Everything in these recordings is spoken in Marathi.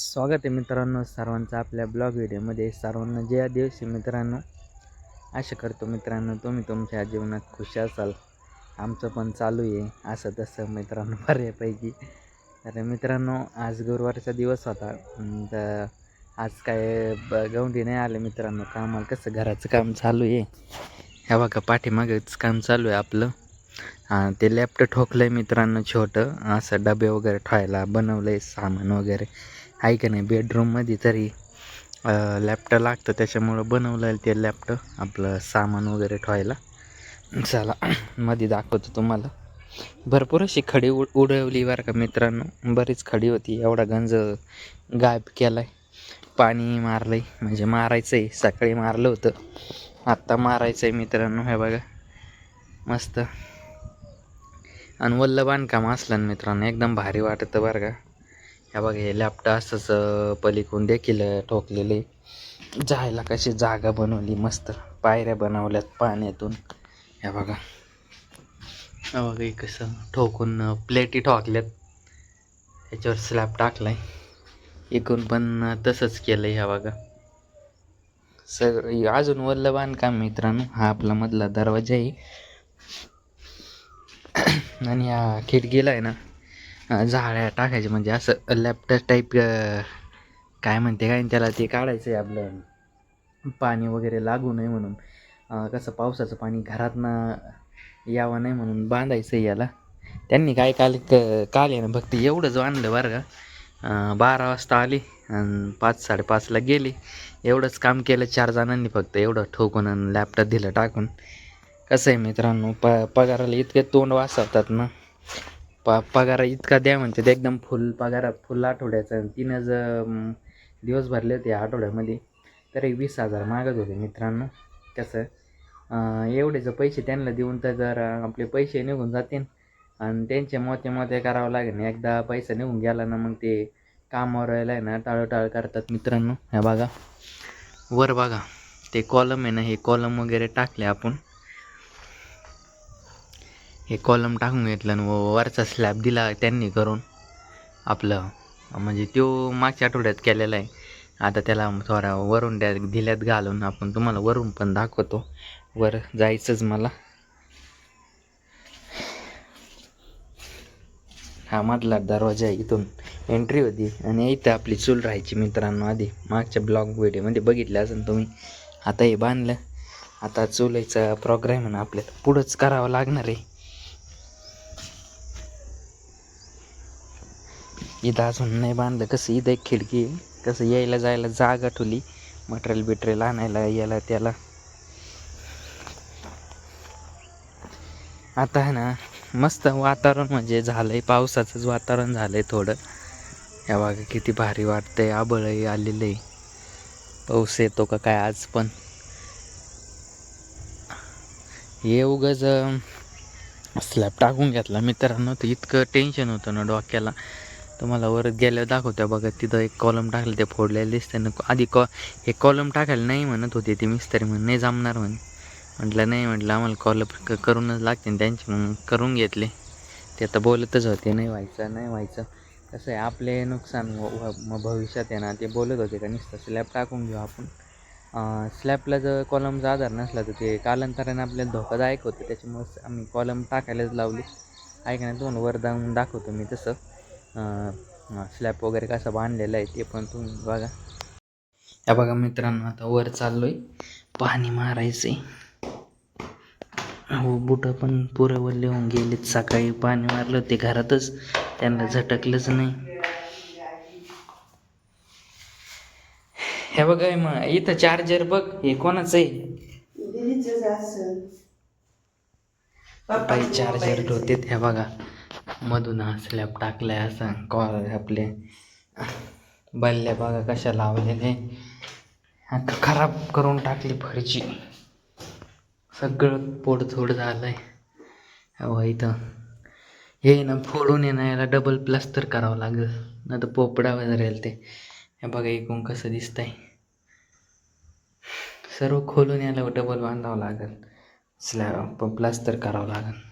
स्वागत आहे मित्रांनो सर्वांचं आपल्या ब्लॉग व्हिडिओमध्ये. सर्वांना जय दिवशी मित्रांनो. आशा करतो मित्रांनो तुम्ही तुमच्या जीवनात खुश असाल. आमचं पण चालू आहे. असं तसं मित्रांनो बऱ्यापैकी. तर मित्रांनो आज गुरुवारचा दिवस होता. तर आज काय ब गौंडी नाही आले मित्रांनो. कामाला कसं घराचं काम चालू आहे. ह्या बघा पाठीमागेच काम चालू आहे आपलं. हां ते लॅपटॉप ठोकलं आहे मित्रांनो छोटं. असं डबे वगैरे ठेवायला बनवलं आहे सामान वगैरे. आहे का नाही? बेडरूममध्ये तरी लॅपटॉप लागतं. त्याच्यामुळं बनवलं आहे ते लॅपटॉप आपलं सामान वगैरे ठेवायला. चला मध्ये दाखवतो तुम्हाला. भरपूर अशी खडी उड उडवली बरं का मित्रांनो. बरीच खडी होती. एवढा गंज गायब केला आहे पाणी मारलं आहे म्हणजे मारायचं आहे सकाळी मारलं होतं. आत्ता मारायचं आहे मित्रांनो. हे बघा. मस्त. आणि वल्ल बांधकाम असलं ना मित्रांनो. एकदम भारी वाटतं बरं का. ह्या बघा हे लॅपटॉप असंच पलीकून देखील ठोकलेले. जायला कशी जागा बनवली मस्त. पायऱ्या बनवल्यात पाण्यातून. ह्या बघा. ह्या बघा हे कसं ठोकून प्लेटी ठोकल्यात. त्याच्यावर स्लॅब टाकलाय. इकून पण तसंच केलं ह्या बघा. सगळं अजून वल्ल बांधकाम मित्रांनो. हा आपला मधला दरवाजा आहे. आणि या खिडकीला आहे ना. जाळ्या टाकायचे म्हणजे असं लॅपटॉप टाईप काय म्हणते काय त्याला ते काढायचं आहे आपलं. पाणी वगैरे लागू नये म्हणून. कसं पावसाचं पाणी घरातनं यावं नाही म्हणून बांधायचं आहे याला. त्यांनी काय काल क- काल आहे ना फक्त एवढंच बांधलं बरं का. बारा वाजता आली आणि पाच साडेपाचला गेली. एवढंच काम केलं चार जणांनी फक्त एवढं ठोकून आणि लॅपटॉप दिलं टाकून. कसं आहे मित्रांनो प पगाराला इतके तोंड वाचवतात ना. प पगार इतका द्या म्हणते ते एकदम फुल पगार फुल आठवड्याचा. आणि तीनच दिवस भरले होते या आठवड्यामध्ये एक वीस हजार मागत होते मित्रांनो. कसं एवढेचं एवढे जर पैसे त्यांना देऊन तर जर आपले पैसे निघून जातील. आणि त्यांचे मोते मोते करावं लागेल. एकदा पैसा निघून गेला ना मग ते कामावर यायला आहे ना टाळोटाळ करतात मित्रांनो. ह्या बघा. वर बघा. ते कॉलम आहे ना हे कॉलम वगैरे टाकले आपण. हे कॉलम टाकून घेतलं आणि व- वरचा स्लॅब दिला त्यांनी करून. आपलं म्हणजे तो मागच्या आठवड्यात केलेला आहे. आता त्याला थोडा वरून द्या दिल्यात घालून. आपण तुम्हाला वरून पण दाखवतो. वर जायचंच मला. हा मधला दरवाजा आहे इथून एंट्री होती आणि इथं आपली चूल राहायची मित्रांनो आधी. मागच्या ब्लॉग व्हिडिओमध्ये बघितलं असेल तुम्ही. आता हे बांधलं. आता चुलायचा प्रोग्राम आहे ना आपल्याला पुढंच करावं लागणार आहे. इथं अजून नाही बांधलं. कसं इथं एक खिडकी आहे. कसं यायला जायला जागा ठुली मटेरियल बिटरेल आणायला याला त्याला. आता आहे ना मस्त वातावरण म्हणजे झालं आहे पावसाचंच वातावरण झालं आहे थोडं. या बागा किती भारी वाटतंय. आबळही आलेलं आहे. पाऊस येतो का काय आज पण. हे उगाच स्लॅब टाकून घेतला मित्रांनो. तर इतकं टेन्शन होतं ना डोक्याला. तुम्हाला वर गेल्यावर दाखवत्या बघा तिथं एक कॉलम टाकलं ते फोडलेलं दिसतंय. ना आधी कॉ हे कॉलम टाकायला नाही म्हणत होते ते मिस्त्री म्हणून नाही जमणार म्हणे. म्हटलं नाही म्हटलं आम्हाला कॉलम क करूनच लागते त्यांचे मग करून घेतले. ते आता बोलतच होते नाही व्हायचं नाही व्हायचं. कसं आहे आपले नुकसान मग भविष्यात आहे ना ते बोलत होते का नुसतं स्लॅब टाकून घेऊ आपण. स्लॅबला जर कॉलमचा आधार नसला तर ते कालांतराने आपल्याला धोकादायक होतं. त्याच्यामुळेच आम्ही कॉलम टाकायलाच लावली. ऐका ना तुम्हाला वर जाऊन दाखवतो मी तसं. स्लॅब वगैरे कसं बांधलेलं आहे ते पण तुम्ही बघा. या बघा मित्रांनो आता वर चाललो आहे पाणी मारायचं आहे हो बुटं पण पुरं वल्ले होऊन गेलेत. सकाळी पाणी मारलं ते घरातच. त्यांना झटकलंच नाही. हे बघा मग इथं चार्जर बघ. हे कोणाचं आहे? चार्जर होते हे बघा. मधून हा स्लॅब टाकलाय असं कॉल आपले. बल्ल्या बघा कशा लावलेले. आता खराब करून टाकली फरची. सगळं पोडथोड झालंय. अहो इथं. हे ना फोडून ये ना याला डबल प्लास्टर करावं लागेल. नाही तर पोपडा वगैरे ते. हे बघा एकूण कसं दिसतंय. सर्व खोलून याला डबल बांधावं लागेल. स्लॅब प्लास्टर करावं लागेल.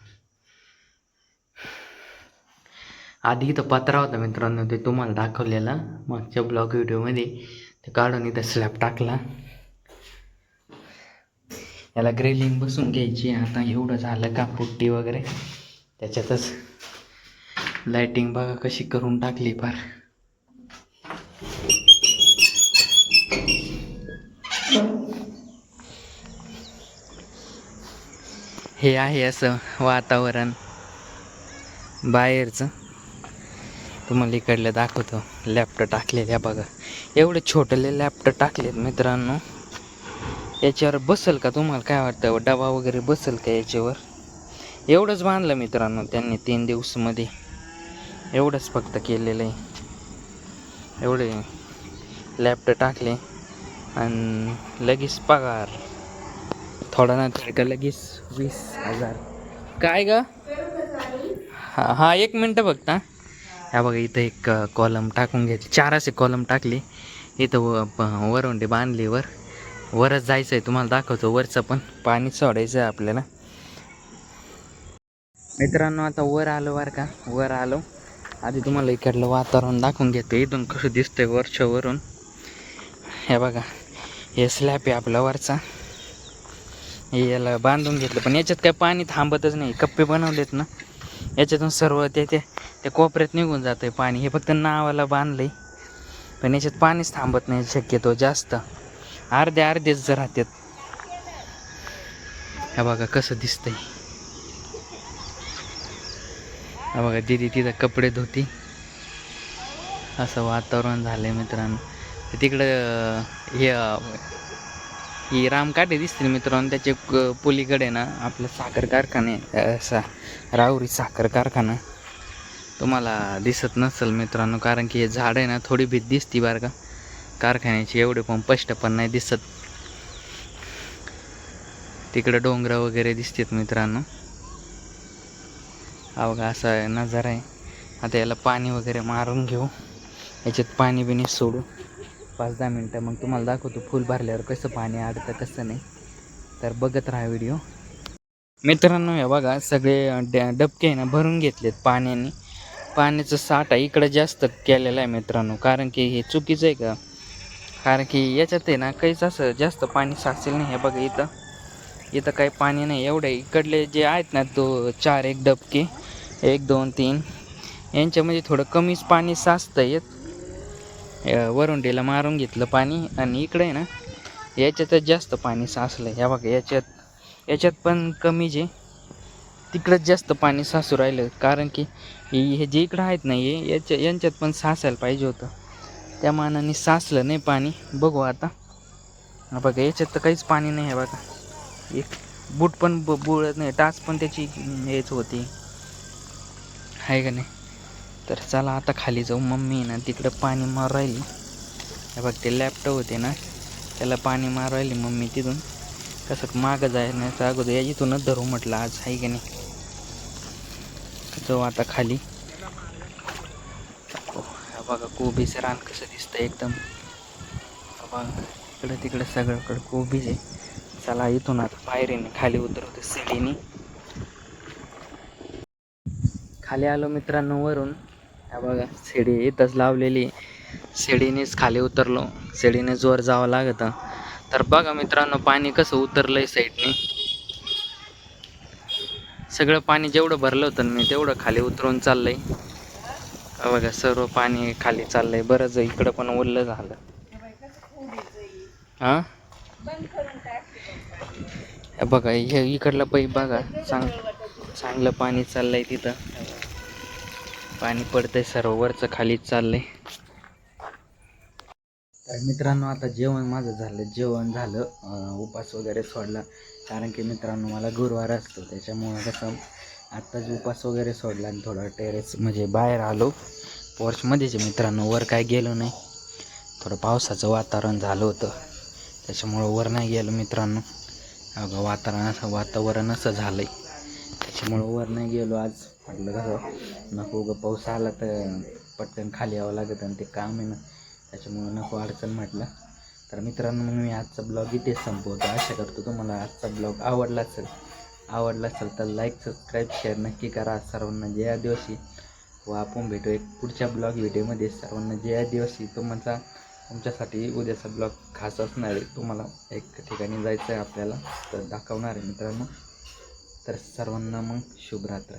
आधी इथं पत्रा होता मित्रांनो ते तुम्हाला दाखवलेला मागच्या ब्लॉग व्हिडिओमध्ये ते काढून इथं स्लॅब टाकला. याला ग्रेलिंग बसून घ्यायची आता एवढं झालं का पुट्टी वगैरे. त्याच्यातच लाइटिंग बघा कशी करून टाकली फार. हे आहे असं वातावरण बाहेरचं. तुम्हाला इकडलं दाखवतो. लॅपटॉप टाकलेल्या बघा. एवढे छोटेले लॅपटॉप टाकलेत मित्रांनो. याच्यावर बसल का तुम्हाला काय वाटतं? डबा वगैरे बसल का याच्यावर? एवढंच बांधलं मित्रांनो त्यांनी तीन दिवसमध्ये. एवढंच फक्त केलेलं आहे. एवढे लॅपटॉप टाकले. आणि लगेच पगार. थोडा ना का लगेच वीस हजार. काय ग? हा हा एक मिनटं फक्त ह्या बघा इथं एक कॉलम टाकून घेतली चार असे कॉलम टाकले. इथं व प- वरवंडी बांधली वर. वरच जायचं आहे तुम्हाला दाखवतो. वरचं पण पाणी सोडायचं आहे आपल्याला. मित्रांनो आता वर आलो बरं का. वर आलो. आधी तुम्हाला इकडलं वातावरण दाखवून घेतो. इथून कसं दिसतंय वरच्या वरून. हे बघा हे स्लॅब आहे आपला वरचा. हे याला बांधून घेतलं. पण याच्यात काय पाणी थांबतच नाही. कप्पे बनवलेत ना. याच्यातून सर्व ते ते त्या कोपऱ्यात निघून जातं आहे पाणी. हे फक्त नावाला बांधलं आहे पण याच्यात पाणीच थांबत नाही शक्यतो जास्त. अर्धे अर्धेच राहतात. हे बघा कसं दिसतंय. हे बघा दिदी तिथं कपडे धुती. असं वातावरण झालंय मित्रांनो. तिकडं हे ही रामकाठे दिसतील मित्रांनो त्याचे क- पलीकडे ना आपलं साखर कारखाने असा राहुरी साखर कारखाना. तुम्हाला दिसत नसेल मित्रांनो कारण की हे झाड आहे ना थोडी भीत दिसती बरं का. कारखान्याची एवढे पण स्पष्ट पण नाही दिसत. तिकडं डोंगर वगैरे दिसतात मित्रांनो. अवघा असा नजारा आहे. आता याला पाणी वगैरे मारून घेऊ. याच्यात पाणी बिणी सोडू. पाच दहा मिनटं. मग तुम्हाला दाखवतो फुल भरल्यावर कसं पाणी अडतं कसं नाही. तर बघत राहा व्हिडिओ. मित्रांनो हे बघा सगळे डबके आहे ना भरून घेतलेत पाण्याने. पाण्याचा साठा इकडं जास्त केलेला आहे मित्रांनो कारण की हे चुकीचं आहे का? कारण की याच्यात आहे ना काहीच असं जास्त पाणी साचेल नाही हे बघा इथं. इथं काही पाणी नाही एवढे इकडले जे आहेत ना तो चार एक डबके एक दोन तीन. यांच्यामध्ये थोडं कमीच पाणी साचतं येत वरुंडीला मारून घेतलं पाणी आणि इकडे आहे ना याच्यातच जास्त पाणी साचलं ह्या बघा याच्यात याच्यात पण कमी जे तिकडंच जास्त पाणी सासू राहिलं. कारण की हे जे इकडं आहेत ना हे याच्या यांच्यात पण सासायला पाहिजे होतं. त्या मानाने साचलं नाही पाणी. बघू आता. बघा याच्यात तर काहीच पाणी नाही आहे बघा. एक बूट पण ब नाही. टाच पण त्याची हेच होती. आहे का नाही? तर चला आता खाली जाऊ. मम्मी आहे ना तिकडं पाणी मार राहिली. हे बघ ते लॅपटॉप होते ना त्याला पाणी मार राहिली मम्मी तिथून. कसं मागं जाण्याचं अगोदर या इथूनच धरू म्हटलं आज आहे की नाही? जाऊ आता खाली. हो, बघा कोबीच रान कसं दिसतं एकदम. बघा इकडं तिकडं सगळ्याकडं कोबीज आहे. चला इथून आता पायरीने खाली उतरवते सिडीने. खाली आलो मित्रांनो वरून. हा बघा शिडी इथंच लावलेली. शिडीनेच खाली उतरलो. शिडीने जोर जावं लागत. तर बघा मित्रांनो पाणी कसं उतरलंय साईडने. सगळं पाणी जेवढं भरलं होतं मी तेवढं खाली उतरून चाललंय. बघा सर्व पाणी खाली चाललंय. बरंच इकडं पण ओललं झालं. हा? बघा हे इकडलं पै बघा. चांग चांगलं पाणी चाललंय तिथं. पाणी पडतंय सर्व वरचं खालीच चाललंय. तर मित्रांनो आता जेवण माझं झालं. जेवण झालं उपास वगैरे सोडला. कारण की मित्रांनो मला गुरुवार असतो. त्याच्यामुळं कसं आत्ताच उपास वगैरे सोडला आणि थोडा टेरेस म्हणजे बाहेर आलो. पोर्चमध्येच मित्रांनो. वर काय गेलो नाही. थोडं पावसाचं वातावरण झालं होतं. त्याच्यामुळं वर नाही गेलो मित्रांनो. अगं वातावरण असं वातावरण असं झालं आहे त्याच्यामुळं वर नाही गेलो आज. म्हटलं कसं नको उगं पाऊस आला तर पटकन खाली यावं लागत आणि ते काम आहे ना त्याच्यामुळं नको अडचण म्हटलं. तर मित्रांनो मग मी आजचा ब्लॉग इथेच संपवतो. आशा करतो तुम्हाला आजचा ब्लॉग आवडला असेल. आवडला असेल तर लाईक सबस्क्राईब शेअर नक्की करा सर्वांना. जय दिवशी व आपण भेटू एक पुढच्या ब्लॉग व्हिडिओमध्ये. सर्वांना जया दिवशी तुमचा तुमच्यासाठी उद्याचा ब्लॉग खास असणार आहे तुम्हाला एक ठिकाणी जायचं आहे आपल्याला तर दाखवणार आहे मित्रांनो. तर सर्वांना मग शुभरात्र.